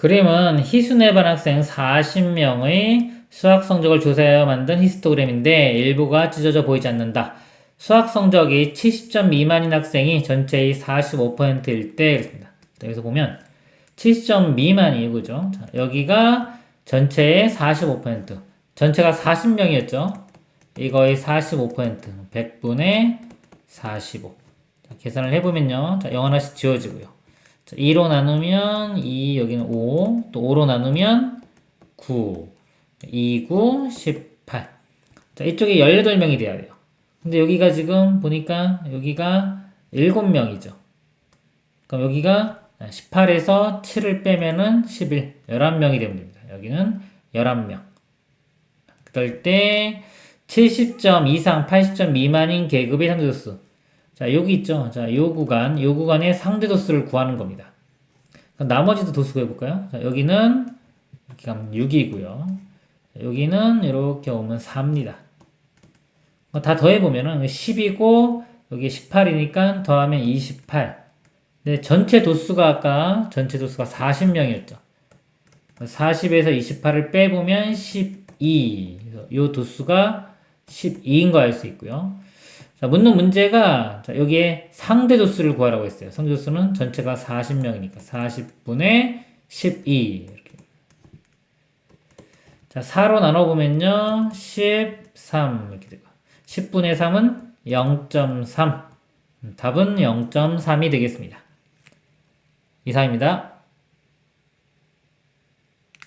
그림은 희순해반 학생 40명의 수학 성적을 조사하여 만든 히스토그램인데 일부가 찢어져 보이지 않는다. 수학 성적이 70점 미만인 학생이 전체의 45%일 때 그랬습니다. 여기서 보면 70점 미만이에요. 그죠? 자, 여기가 전체의 45%. 전체가 40명이었죠? 이거의 45%. 100분의 45. 자, 계산을 해보면요. 자, 0 하나씩 지워지고요. 자, 2로 나누면 2, 여기는 5. 또 5로 나누면 9. 2, 9, 18. 자, 이쪽에 18명이 돼야 돼요. 근데 여기가 지금 보니까 여기가 7명이죠. 그럼 여기가 18에서 7을 빼면은 11, 11명이 되면 됩니다. 여기는 11명. 그럴 때 70점 이상 80점 미만인 계급의 상대도수. 자, 여기 있죠. 자, 요 구간, 요 구간의 상대 도수를 구하는 겁니다. 나머지도 도수 구해볼까요? 자, 여기는 이렇게 가면 6이고요. 여기는 이렇게 오면 4입니다. 다 더해보면은 10이고 여기 18이니까 더하면 28. 근데 전체 도수가 아까 전체 도수가 40명이었죠. 40에서 28을 빼보면 12. 그래서 이 도수가 12인 거 알 수 있고요. 자, 묻는 문제가 자, 여기에 상대 도수를 구하라고 했어요. 상대 도수는 전체가 40명이니까 40분의 12. 이렇게. 자, 4로 나눠 보면요. 13 이렇게 되고 10분의 3은 0.3. 답은 0.3이 되겠습니다. 이상입니다.